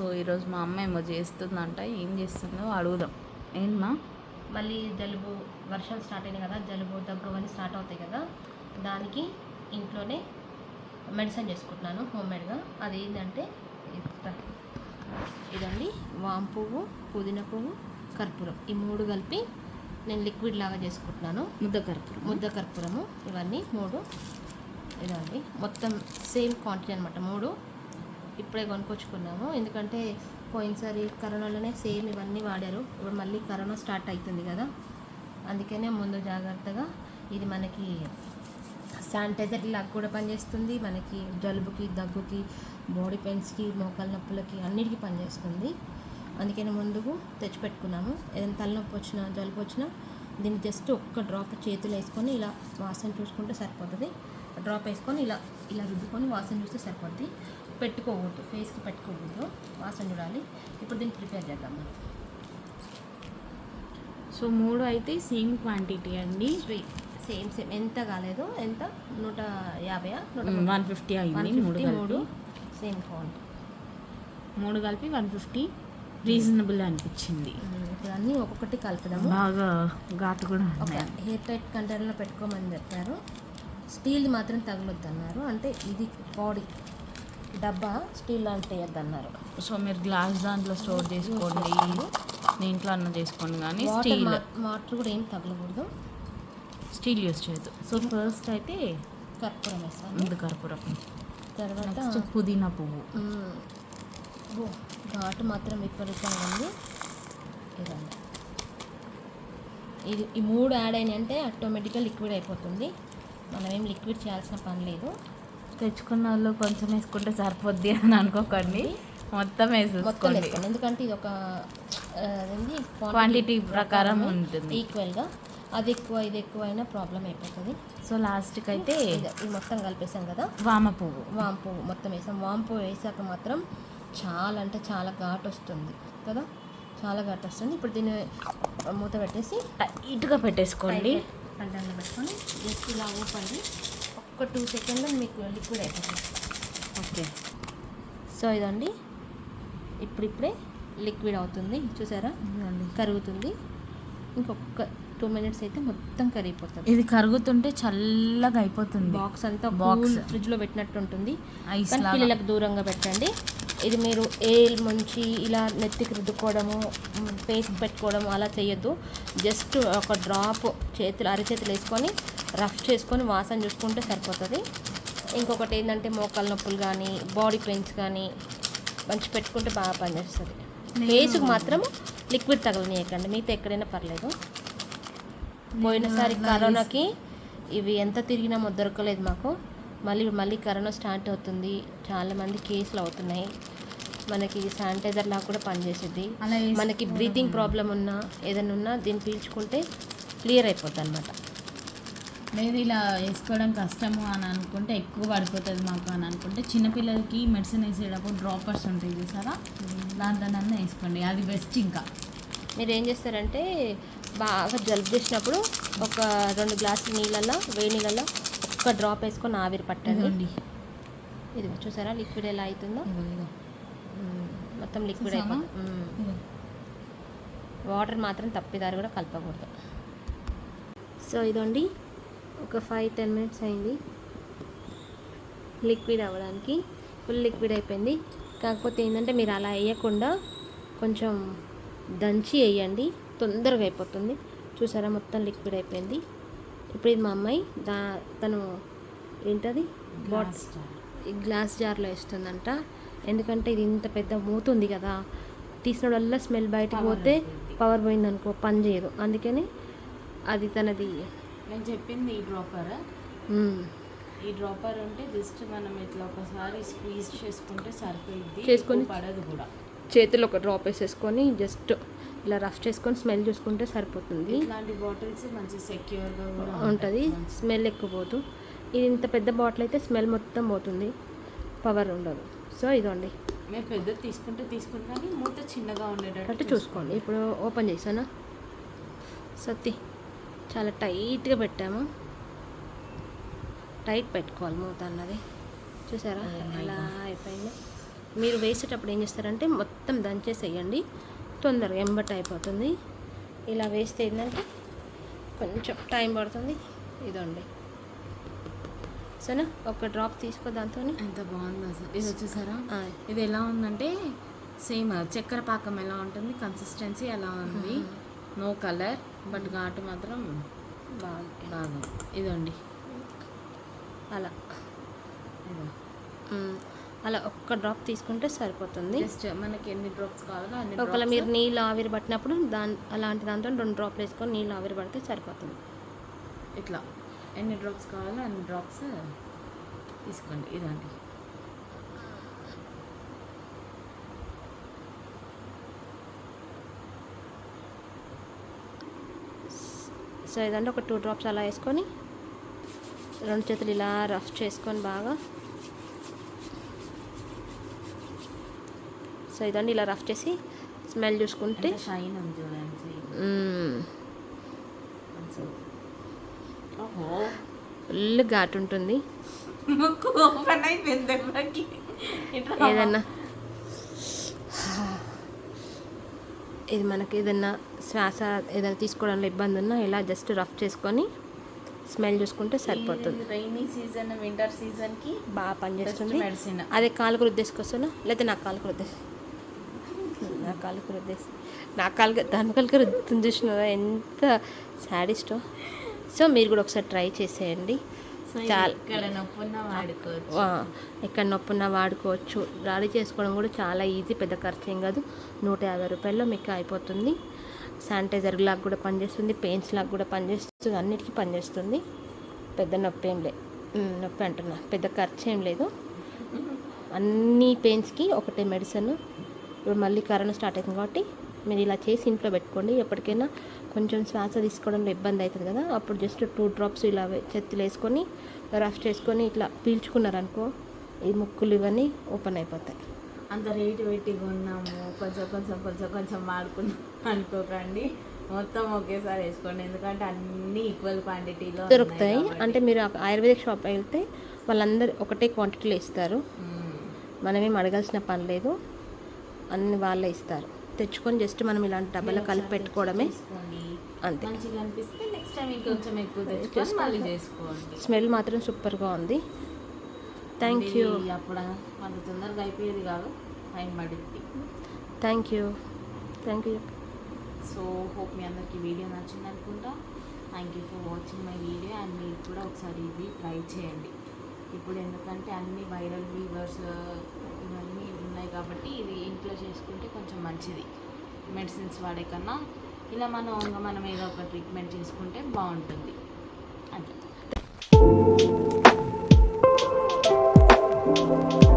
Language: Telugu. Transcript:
సో ఈరోజు మా అమ్మ ఏమో చేస్తుందంట ఏం చేస్తుందో అడుగుదాం. ఏంటమ్మా మళ్ళీ జలుబు వర్షాలు స్టార్ట్ అయినాయి కదా జలుబు దగ్గు అవన్నీ స్టార్ట్ అవుతాయి కదా దానికి ఇంట్లోనే మెడిసిన్ చేసుకుంటున్నాను హోమ్ మేడ్గా అది ఏంటంటే ఇది- ఇదండి వామ్ పువ్వు పుదీనా పువ్వు కర్పూరం. ఈ మూడు కలిపి నేను లిక్విడ్ లాగా చేసుకుంటున్నాను. ముద్ద కర్పూరం. ముద్ద కర్పూరము ఇవన్నీ మూడు ఇదండి మొత్తం సేమ్ క్వాంటిటీ అనమాట మూడు ఇప్పుడే కొనుక్కొచ్చుకున్నాము. ఎందుకంటే పోయినసారి కరోనాలోనే సేమ్ ఇవన్నీ వాడారు. ఇప్పుడు మళ్ళీ కరోనా స్టార్ట్ అవుతుంది కదా. అందుకనే ముందు జాగ్రత్తగా ఇది మనకి శానిటైజర్ లాగా కూడా పనిచేస్తుంది. మనకి జలుబుకి దగ్గుకి బాడీ పెయిన్స్కి మోకాల నొప్పులకి అన్నిటికీ పనిచేస్తుంది. అందుకని ముందుకు తెచ్చిపెట్టుకున్నాము. ఏదైనా తలనొప్పి వచ్చినా జలుబు వచ్చినా దీన్ని జస్ట్ ఒక్క డ్రాప్ చేతులు వేసుకొని ఇలా వాసన చూసుకుంటే సరిపోతుంది. డ్రాప్ వేసుకొని ఇలా ఇలా రుద్దుకొని వాసన చూస్తే సరిపోద్ది. పెట్టుకోకూడదు ఫేస్కి పెట్టుకోకూడదు. వాసన చూడాలి. ఇప్పుడు దీన్ని ప్రిపేర్ చేద్దాం. మనం సో మూడు అయితే సేమ్ క్వాంటిటీ అండి. స్వీట్ సేమ్ సేమ్ ఎంత కాలేదు? ఎంత? నూట యాభై వన్ ఫిఫ్టీ అయింది. మూడు మూడు. సేమ్ ఫోన్ మూడు కలిపి వన్ ఫిఫ్టీ రీజనబుల్ అనిపించింది. ఇప్పుడు అన్నీ ఒక్కొక్కటి కలుపుదాము. బాగా ఘాటు కూడా. హెయిర్ టైట్ కంటైనర్లో పెట్టుకోమని చెప్పారు. స్టీల్ మాత్రం తగలొద్దు అన్నారు అంటే ఇది బాడీ. డబ్బా స్టీల్ లాంటి అన్నారు సో మీరు గ్లాస్ దాంట్లో స్టోర్ చేసుకోండి. దీంట్లో అన్న చేసుకోండి కానీ స్టీల్. వాటర్ కూడా ఏం తగలకూడదు. స్టీల్ యూస్ చేయొద్దు. సో ఫస్ట్ అయితే కర్పూరం వేస్తాను. ముందు కర్పూరం. తర్వాత పుదీనా పువ్వు. ఘాటు మాత్రం విపరీతంగా ఉంది. ఇదండి. ఇది ఈ మూడు యాడ్ అయినాయి అంటే ఆటోమేటిక్గా లిక్విడ్ అయిపోతుంది. మనం ఏం లిక్విడ్ చేయాల్సిన పని లేదు. తెచ్చుకున్న వాళ్ళు కొంచెం వేసుకుంటే సరిపోద్ది అని అనుకోకండి మొత్తం వేసేసుకోండి వేసుకోండి ఎందుకంటే ఇది ఒక క్వాంటిటీ ప్రకారం ఉంటుంది ఈక్వల్గా అది ఎక్కువ ఇది ఎక్కువ అయినా ప్రాబ్లం అయిపోతుంది సో లాస్ట్కి అయితే ఇది మొత్తం కలిపేసాం కదా వామ పువ్వు వాంపు మొత్తం వేసాం వాంపు వేసాక మాత్రం చాలా అంటే చాలా ఘాటు వస్తుంది కదా చాలా ఘాటు వస్తుంది ఇప్పుడు దీన్ని మూత పెట్టేసి టైట్గా పెట్టేసుకోండి పెట్టుకొని జస్ట్ ఇలా ఊపండి ఒక్క టూ సెకండ్లో మీకు లిక్విడ్ అయిపోతుంది. ఓకే. సో ఇదండి. ఇప్పుడిప్పుడే లిక్విడ్ అవుతుంది. చూసారా? కరుగుతుంది. ఇంకొక టూ మినిట్స్ అయితే మొత్తం కరిగిపోతుంది. ఇది కరుగుతుంటే చల్లగా అయిపోతుంది. బాక్స్ అంతా. బాక్స్ ఫ్రిడ్జ్లో పెట్టినట్టు ఉంటుంది పిల్లలకు దూరంగా పెట్టండి. ఇది మీరు ఏల్ ముంచి ఇలా నెత్తికి రుద్దుకోవడము ఫేస్ పెట్టుకోవడం అలా చేయొద్దు. జస్ట్ ఒక డ్రాప్ చేతులు అరచేతులు వేసుకొని రఫ్ చేసుకొని వాసన చూసుకుంటే సరిపోతుంది. ఇంకొకటి ఏంటంటే మోకాల నొప్పులు కానీ బాడీ పెయిన్స్ కానీ మంచి పెట్టుకుంటే బాగా పనిచేస్తుంది. ఫేస్కి మాత్రం లిక్విడ్ తగలనీయకండి. మిగతా ఎక్కడైనా పర్లేదు. పోయినసారి కరోనాకి ఇవి ఎంత తిరిగినా దొరకలేదు మాకు. మళ్ళీ మళ్ళీ కరోనా స్టార్ట్ అవుతుంది. చాలామంది కేసులు అవుతున్నాయి. మనకి శానిటైజర్ లాగా కూడా పనిచేసేది మనకి బ్రీతింగ్ ప్రాబ్లం ఉన్నా ఏదైనా ఉన్నా దీన్ని పీల్చుకుంటే క్లియర్ అయిపోద్ది అనమాట లేదు ఇలా వేసుకోవడం కష్టము అని అనుకుంటే ఎక్కువ పడిపోతుంది మాకు అని అనుకుంటే చిన్నపిల్లలకి మెడిసిన్ వేసేటప్పుడు డ్రాపర్స్ ఉంటాయి చూసారా దాంట్లో వేసుకోండి అది బెస్ట్ ఇంకా మీరు ఏం చేస్తారంటే బాగా జలుబు చేసినప్పుడు ఒక రెండు గ్లాసుల నీళ్ళల్లో వేడి నీళ్ళల్లో ఒక్క డ్రాప్ వేసుకొని ఆవిరి పట్టండి. ఇది చూసారా లిక్విడ్ ఎలా అవుతుందో. మొత్తం లిక్విడ్? అయిపోతుంది. వాటర్ మాత్రం తప్పిదారు కూడా కలపకూడదు సో ఇదండి ఒక ఫైవ్ టెన్ మినిట్స్ అయింది. లిక్విడ్ అవ్వడానికి. ఫుల్ లిక్విడ్ అయిపోయింది. కాకపోతే ఏంటంటే మీరు అలా వేయకుండా కొంచెం దంచి వేయండి. తొందరగా అయిపోతుంది. చూసారా? మొత్తం లిక్విడ్ అయిపోయింది. ఇప్పుడు ఇది మా అమ్మాయి దా తను ఏంటది? బాట్ గ్లాస్ జార్. ఈ గ్లాస్ జార్లో వేస్తుందంట. ఎందుకంటే ఇది ఇంత పెద్ద మూత ఉంది కదా. తీసిన వల్ల స్మెల్ బయటకు పోతే. పవర్ పోయిందనుకో పని చేయదు. అందుకని అది తనది నేను చెప్పింది ఈ డ్రాపర్ మ్మ్. ఈ డ్రాపర్ ఉంటే జస్ట్ మనం ఇట్లా ఒకసారి స్క్వీజ్ చేసుకుంటే సరిపోయింది చేసుకొని- పడదు కూడా. చేతిలో ఒక డ్రాప్ వేసేసుకొని జస్ట్ ఇలా రఫ్ చేసుకొని స్మెల్ చూసుకుంటే సరిపోతుంది. ఇట్లాంటి బాటిల్స్ మంచి సెక్యూర్గా కూడా ఉంటుంది. స్మెల్ ఎక్కువ పోదు. ఇది ఇంత పెద్ద బాటిల్ అయితే స్మెల్ మొత్తం పోతుంది. పవర్ ఉండదు. సో ఇదండి మీరు పెద్దది తీసుకుంటే తీసుకుని కానీ మూత చిన్నగా ఉండేటట్టు చూసుకోండి. ఇప్పుడు ఓపెన్ చేసానా సత్తి. చాలా టైట్గా పెట్టాము. టైట్ పెట్టుకోవాలి మూత అన్నది. చూసారా? Oh ఎలా God. అయిపోయింది. మీరు వేసేటప్పుడు ఏం చేస్తారంటే మొత్తం దంచేసేయండి. తొందరగా ఎంబట్ అయిపోతుంది. ఇలా వేస్తే ఏంటంటే కొంచెం టైం పడుతుంది. ఇదండి. సరేనా? ఒక డ్రాప్ తీసుకో దాంతో ఎంత బాగుంది అసలు. ఇది వచ్చేసారా ఇది ఎలా ఉందంటే సేమ్ చక్కెర పాకం ఎలా ఉంటుంది? కన్సిస్టెన్సీ ఎలా ఉంది? No colour. బట్ ఘాటు మాత్రం బాగుంది. బాగా. ఇదండి. అలా. ఇదో. అలా ఒక్క డ్రాప్ తీసుకుంటే సరిపోతుంది. జస్ట్ మనకి ఎన్ని డ్రాప్స్ కావాలో అన్ని ఒకవేళ మీరు నీళ్ళు ఆవిరి పట్టినప్పుడు దాని అలాంటి దాంతో రెండు డ్రాప్లు వేసుకొని నీళ్ళు ఆవిరి పడితే సరిపోతుంది. ఇట్లా. ఎన్ని డ్రాప్స్ కావాలో అన్ని డ్రాప్స్ తీసుకోండి. ఇదండి. సో ఇదంటే ఒక టూ డ్రాప్స్ అలా వేసుకొని రెండు చేతులు ఇలా రఫ్ చేసుకొని బాగా. సో ఇదండి ఇలా రఫ్ చేసి స్మెల్ చూసుకుంటే షైన్ ఫుల్ ఘాటు ఉంటుంది. ఏదన్నా? ఇది మనకి ఏదన్నా శ్వాస ఏదైనా తీసుకోవడంలో ఇబ్బంది ఉన్నా ఇలా జస్ట్ రఫ్ చేసుకొని స్మెల్ చూసుకుంటే సరిపోతుంది. రైనీ సీజన్ వింటర్ సీజన్కి బాగా పనిచేస్తుంది మెడిసిన్ అదే కాలుకు రుద్దేసుకొస్తాను లేకపోతే నా కాలుకు రుద్దేసి నా కాలుకు రుద్దేసి నా కాలుకు దాని కాలుకు రుద్దుతుంది చూసినారా ఎంత సాడిస్టో సో మీరు కూడా ఒకసారి ట్రై చేసేయండి. చాలా ఇక్కడ నొప్పున్న వాడుకోవచ్చు. ఎక్కడ నొప్పున్నా వాడుకోవచ్చు. రెడీ చేసుకోవడం కూడా చాలా ఈజీ పెద్ద ఖర్చు ఏం కాదు. నూట యాభై రూపాయల్లో మీకు అయిపోతుంది. శానిటైజర్ లాగా కూడా పనిచేస్తుంది పెయిన్స్ లాగా కూడా పనిచేస్తుంది అన్నిటికీ పనిచేస్తుంది. పెద్ద నొప్పి ఏం లేదు నొప్పి అంటున్నా. పెద్ద ఖర్చు ఏం లేదు. అన్ని పెయిన్స్కి ఒకటే మెడిసిన్. ఇప్పుడు మళ్ళీ కరోనా స్టార్ట్ అవుతుంది కాబట్టి మీరు ఇలా చేసి ఇంట్లో పెట్టుకోండి. ఎప్పటికైనా కొంచెం శ్వాస తీసుకోవడంలో ఇబ్బంది అవుతుంది కదా. అప్పుడు జస్ట్ టూ డ్రాప్స్ ఇలా వే- వేసుకొని రఫ్ చేసుకొని ఇట్లా పీల్చుకున్నారనుకో ఈ ముక్కులు ఇవన్నీ ఓపెన్ అయిపోతాయి. అంత రేటు పెట్టి కొన్నాము. కొంచెం కొంచెం కొంచెం కొంచెం వాడుకున్నాం అనుకోకండి. మొత్తం ఒకేసారి వేసుకోండి. ఎందుకంటే అన్ని ఈక్వల్ క్వాంటిటీలో దొరుకుతాయి. అంటే మీరు ఆయుర్వేదిక్ షాప్ వెళ్తే వాళ్ళందరూ ఒకటే క్వాంటిటీలో ఇస్తారు. మనమేం అడగాల్సిన పని లేదు. అన్ని వాళ్ళే ఇస్తారు. తెచ్చుకొని జస్ట్ మనం ఇలాంటి డబ్బాలో కలిపి పెట్టుకోవడమే అంతే. మంచిగా అనిపిస్తే నెక్స్ట్ టైం ఇంకొంచెం ఎక్కువ తెచ్చుకొని మళ్ళీ చేసుకోండి. స్మెల్ మాత్రం సూపర్గా ఉంది. థ్యాంక్ యూ ఇది అప్పుడు అంత తొందరగా అయిపోయేది కాదు టైం పడుద్ది thank you thank you so hope మీ అందరికి వీడియో నచ్చింది అనుకుంటా. Thank you for watching my video and మీరు కూడా ఒకసారి ఇవి ట్రై చేయండి. ఇప్పుడు ఎందుకంటే అన్ని వైరల్ ఫీవర్స్ ఇవన్నీ ఉన్నాయి కాబట్టి ఇది ఇంట్లో చేసుకుంటే కొంచెం మంచిది. మెడిసిన్స్ వాడే కన్నా ఇలా మనం ఓన్గా మనం ఏదో ఒక ట్రీట్మెంట్ చేసుకుంటే బాగుంటుంది. అంతే